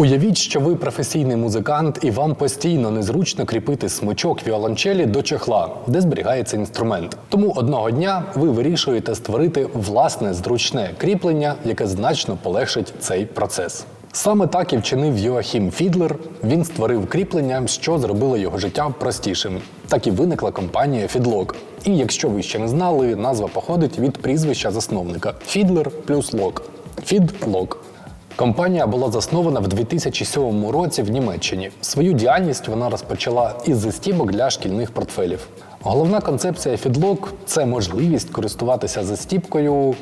Уявіть, що ви професійний музикант, і вам постійно незручно кріпити смичок віолончелі до чехла, де зберігається інструмент. Тому одного дня ви вирішуєте створити власне зручне кріплення, яке значно полегшить цей процес. Саме так і вчинив Йоахім Фідлер. Він створив кріплення, що зробило його життя простішим. Так і виникла компанія Фідлок. І якщо ви ще не знали, назва походить від прізвища засновника Фідлер плюс Лок. Фідлок. Компанія була заснована в 2007 році в Німеччині. Свою діяльність вона розпочала із застібок для шкільних портфелів. Головна концепція Фідлок це можливість користуватися застіпкою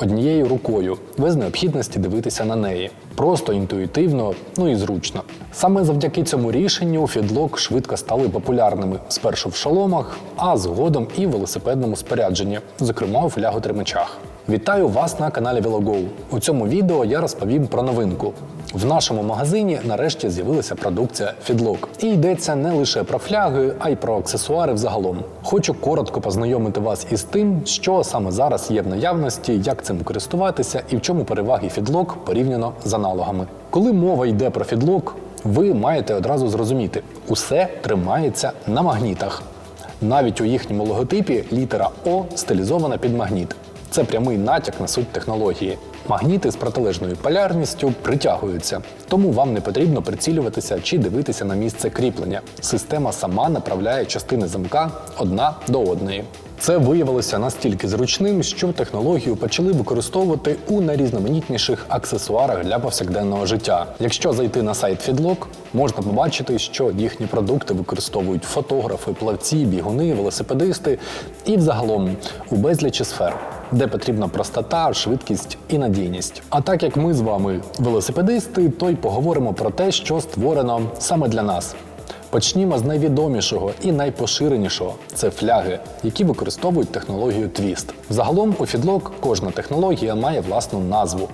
однією рукою, без необхідності дивитися на неї. Просто інтуїтивно, ну і зручно. Саме завдяки цьому рішенню Фідлок швидко стали популярними спершу в шоломах, а згодом і в велосипедному спорядженні, зокрема у фляготримачах. Вітаю вас на каналі VeloGo. У цьому відео я розповім про новинку. В нашому магазині нарешті з'явилася продукція Фідлок. І йдеться не лише про фляги, а й про аксесуари взагалом. Хочу коротко познайомити вас із тим, що саме зараз є в наявності, як цим користуватися і в чому переваги Фідлок порівняно з аналогами. Коли мова йде про Фідлок, ви маєте одразу зрозуміти, усе тримається на магнітах. Навіть у їхньому логотипі літера О стилізована під магніт. Це прямий натяк на суть технології. Магніти з протилежною полярністю притягуються, тому вам не потрібно прицілюватися чи дивитися на місце кріплення. Система сама направляє частини замка одна до одної. Це виявилося настільки зручним, що технологію почали використовувати у найрізноманітніших аксесуарах для повсякденного життя. Якщо зайти на сайт Fidlock, можна побачити, що їхні продукти використовують фотографи, плавці, бігуни, велосипедисти і взагалом у безлічі сфер, де потрібна простота, швидкість і надійність. А так як ми з вами велосипедисти, то й поговоримо про те, що створено саме для нас. Почнімо з найвідомішого і найпоширенішого це фляги, які використовують технологію Twist. Загалом у Фідлок кожна технологія має власну назву.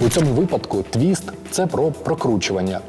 У цьому випадку Twist – це про прокручування.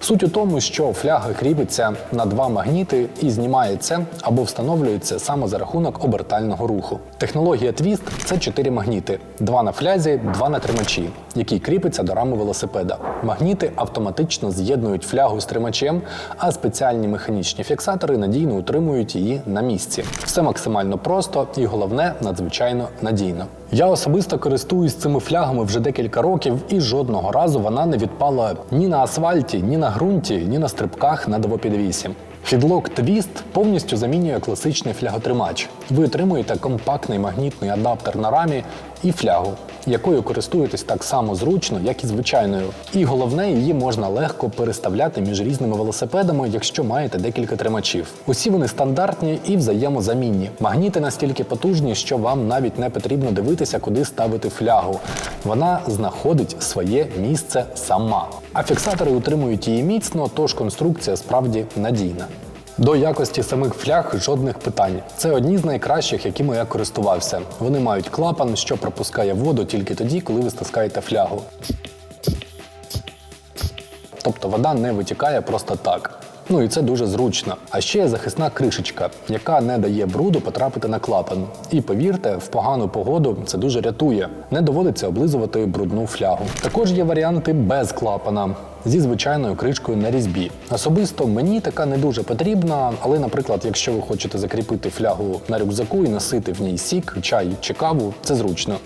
Суть у тому, що фляга кріпиться на два магніти і знімається або встановлюється саме за рахунок обертального руху. Технологія Twist – це чотири магніти: два на флязі, два на тримачі, які кріпиться до рами велосипеда. Магніти автоматично з'єднують флягу з тримачем, а спеціальні механічні фіксатори надійно утримують її на місці. Все максимально просто і головне надзвичайно надійно. Я особисто користуюсь цими флягами вже декілька років, і жодного разу вона не відпала ні на асфальті, ні на ґрунті, ні на стрибках на двопідвісі. Фідлок Твіст повністю замінює класичний фляготримач. Ви отримуєте компактний магнітний адаптер на рамі і флягу, якою користуєтесь так само зручно, як і звичайною. І головне, її можна легко переставляти між різними велосипедами, якщо маєте декілька тримачів. Усі вони стандартні і взаємозамінні. Магніти настільки потужні, що вам навіть не потрібно дивитися, куди ставити флягу. Вона знаходить своє місце сама. А фіксатори утримують її міцно, тож конструкція справді надійна. До якості самих фляг жодних питань. Це одні з найкращих, якими я користувався. Вони мають клапан, що пропускає воду тільки тоді, коли ви стискаєте флягу. Тобто вода не витікає просто так. Ну і це дуже зручно. А ще є захисна кришечка, яка не дає бруду потрапити на клапан. І повірте, в погану погоду це дуже рятує. Не доводиться облизувати брудну флягу. Також є варіанти без клапана. Зі звичайною кришкою на різьбі. Особисто мені така не дуже потрібна, але, наприклад, якщо ви хочете закріпити флягу на рюкзаку і носити в ній сік, чай чи каву, це зручно.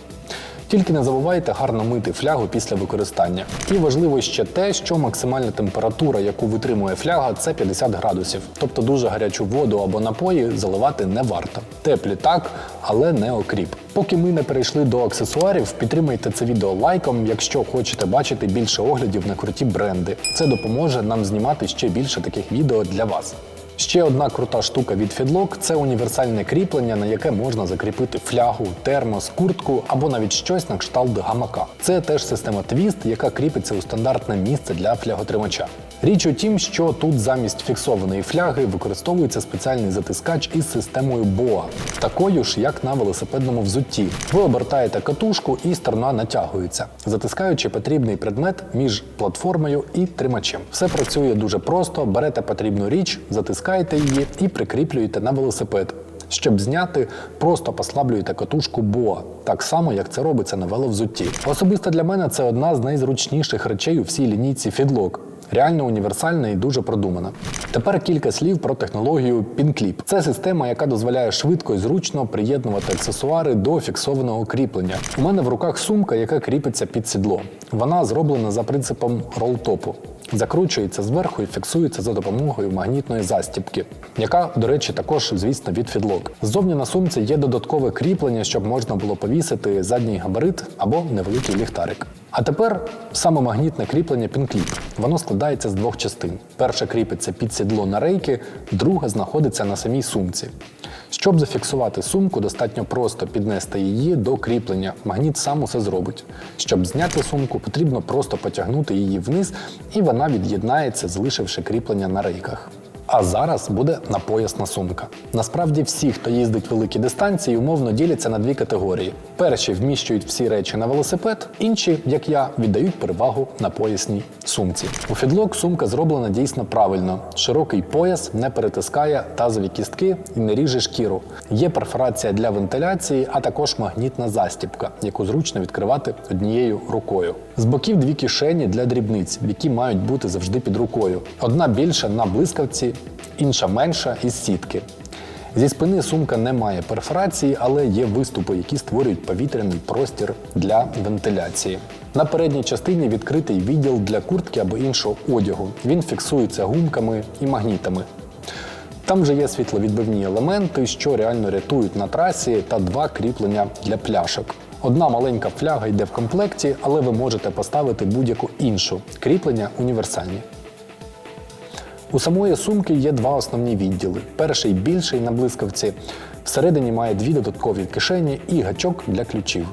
Тільки не забувайте гарно мити флягу після використання. І важливо ще те, що максимальна температура, яку витримує фляга, це 50 градусів. Тобто дуже гарячу воду або напої заливати не варто. Теплі так, але не окріп. Поки ми не перейшли до аксесуарів, підтримайте це відео лайком, якщо хочете бачити більше оглядів на круті бренди. Це допоможе нам знімати ще більше таких відео для вас. Ще одна крута штука від Fidlock – це універсальне кріплення, на яке можна закріпити флягу, термос, куртку або навіть щось на кшталт гамака. Це теж система Twist, яка кріпиться у стандартне місце для фляготримача. Річ у тім, що тут замість фіксованої фляги використовується спеціальний затискач із системою BOA, такою ж, як на велосипедному взутті. Ви обертаєте катушку і сторона натягується, затискаючи потрібний предмет між платформою і тримачем. Все працює дуже просто: берете потрібну річ, затискаєте її і прикріплюєте на велосипед. Щоб зняти, просто послаблюєте катушку BOA, так само як це робиться на веловзутті. Особисто для мене це одна з найзручніших речей у всій лінійці Fidlock. Реально універсальна і дуже продумана. Тепер кілька слів про технологію PinClip. Це система, яка дозволяє швидко і зручно приєднувати аксесуари до фіксованого кріплення. У мене в руках сумка, яка кріпиться під сідло. Вона зроблена за принципом ролтопу. Закручується зверху і фіксується за допомогою магнітної застібки, яка, до речі, також, звісно, від фідлок. Ззовні на сумці є додаткове кріплення, щоб можна було повісити задній габарит або невеликий ліхтарик. А тепер саме магнітне кріплення PinClip. Воно складається з двох частин. Перша кріпиться під сідло на рейки, друга знаходиться на самій сумці. Щоб зафіксувати сумку, достатньо просто піднести її до кріплення. Магніт сам усе зробить. Щоб зняти сумку, потрібно просто потягнути її вниз, і вона від'єднається, залишивши кріплення на рейках. А зараз буде напоясна сумка. Насправді всі, хто їздить великі дистанції, умовно діляться на дві категорії: перші вміщують всі речі на велосипед, інші, як я, віддають перевагу на поясній сумці. У фідлок сумка зроблена дійсно правильно. Широкий пояс не перетискає тазові кістки і не ріже шкіру. Є перфорація для вентиляції, а також магнітна застібка, яку зручно відкривати однією рукою. З боків дві кишені для дрібниць, які мають бути завжди під рукою. Одна більша на блискавці, інша менша із сітки. Зі спини сумка не має перфорації, але є виступи, які створюють повітряний простір для вентиляції. На передній частині відкритий відділ для куртки або іншого одягу. Він фіксується гумками і магнітами. Там же є світловідбивні елементи, що реально рятують на трасі, та два кріплення для пляшок. Одна маленька фляга йде в комплекті, але ви можете поставити будь-яку іншу. Кріплення універсальні. У самої сумки є два основні відділи. Перший більший на блискавці. Всередині має дві додаткові кишені і гачок для ключів.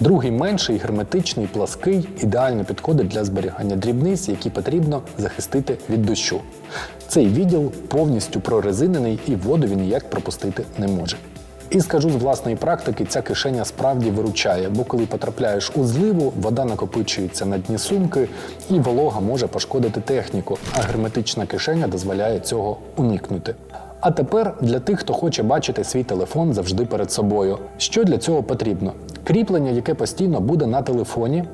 Другий менший, герметичний, плаский, ідеально підходить для зберігання дрібниць, які потрібно захистити від дощу. Цей відділ повністю прорезинений і воду він ніяк пропустити не може. І скажу з власної практики, ця кишеня справді виручає, бо коли потрапляєш у зливу, вода накопичується на дні сумки, і волога може пошкодити техніку, а герметична кишеня дозволяє цього уникнути. А тепер для тих, хто хоче бачити свій телефон завжди перед собою. Що для цього потрібно? Кріплення, яке постійно буде на телефоні,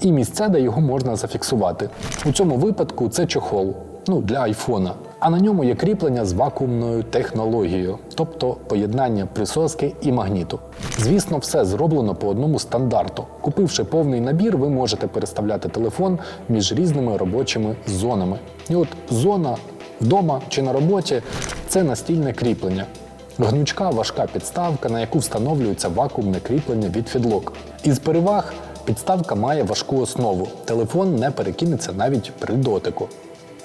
і місце, де його можна зафіксувати. У цьому випадку це чохол ну, для айфона. А на ньому є кріплення з вакуумною технологією, тобто поєднання присоски і магніту. Звісно, все зроблено по одному стандарту. Купивши повний набір, ви можете переставляти телефон між різними робочими зонами. І от зона вдома чи на роботі це настільне кріплення. Гнучка важка підставка, на яку встановлюється вакуумне кріплення від фідлок. Із переваг підставка має важку основу. Телефон не перекинеться навіть при дотику.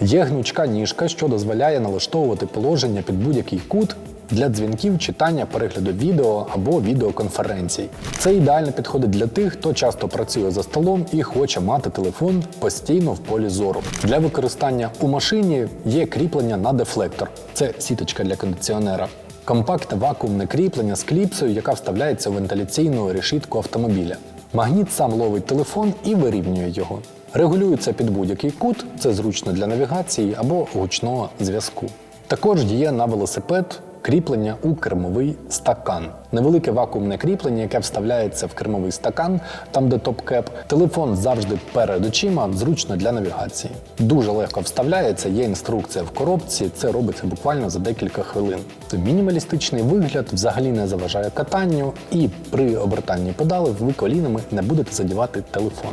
Є гнучка ніжка, що дозволяє налаштовувати положення під будь-який кут для дзвінків, читання, перегляду відео або відеоконференцій. Це ідеально підходить для тих, хто часто працює за столом і хоче мати телефон постійно в полі зору. Для використання у машині є кріплення на дефлектор. Це сіточка для кондиціонера. Компактне вакуумне кріплення з кліпсою, яка вставляється в вентиляційну решітку автомобіля. Магніт сам ловить телефон і вирівнює його. Регулюється під будь-який кут, це зручно для навігації або гучного зв'язку. Також є на велосипед кріплення у кермовий стакан. Невелике вакуумне кріплення, яке вставляється в кермовий стакан, там де топ-кеп. Телефон завжди перед очима, зручно для навігації. Дуже легко вставляється, є інструкція в коробці, це робиться буквально за декілька хвилин. Мінімалістичний вигляд взагалі не заважає катанню, і при обертанні педали ви колінами не будете задівати телефон.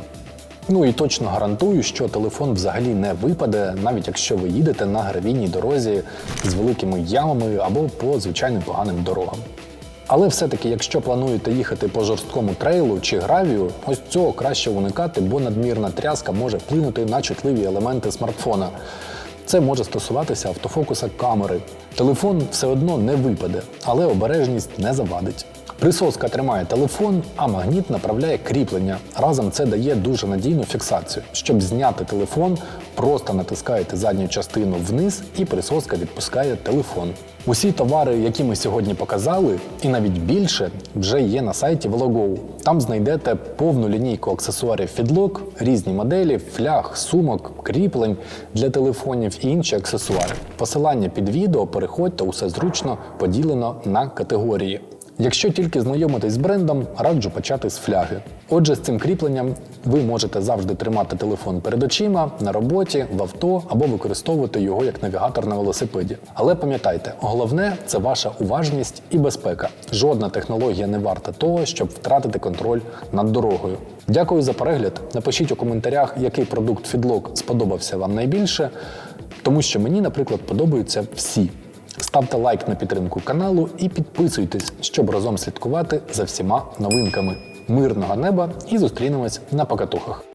Ну і точно гарантую, що телефон взагалі не випаде, навіть якщо ви їдете на гравійній дорозі з великими ямами або по звичайним поганим дорогам. Але все-таки, якщо плануєте їхати по жорсткому трейлу чи гравію, ось цього краще уникати, бо надмірна тряска може вплинути на чутливі елементи смартфона. Це може стосуватися автофокуса камери. Телефон все одно не випаде, але обережність не завадить. Присоска тримає телефон, а магніт направляє кріплення. Разом це дає дуже надійну фіксацію. Щоб зняти телефон, просто натискаєте задню частину вниз і присоска відпускає телефон. Усі товари, які ми сьогодні показали, і навіть більше, вже є на сайті Velogo. Там знайдете повну лінійку аксесуарів Фідлок, різні моделі, фляг, сумок, кріплень для телефонів і інші аксесуари. Посилання під відео переходьте, усе зручно поділено на категорії. Якщо тільки знайомитись з брендом, раджу почати з фляги. Отже, з цим кріпленням ви можете завжди тримати телефон перед очима, на роботі, в авто або використовувати його як навігатор на велосипеді. Але пам'ятайте, головне це ваша уважність і безпека. Жодна технологія не варта того, щоб втратити контроль над дорогою. Дякую за перегляд. Напишіть у коментарях, який продукт Фідлок сподобався вам найбільше, тому що мені, наприклад, подобаються всі. Ставте лайк на підтримку каналу і підписуйтесь, щоб разом слідкувати за всіма новинками. Мирного неба і зустрінемось на покатухах.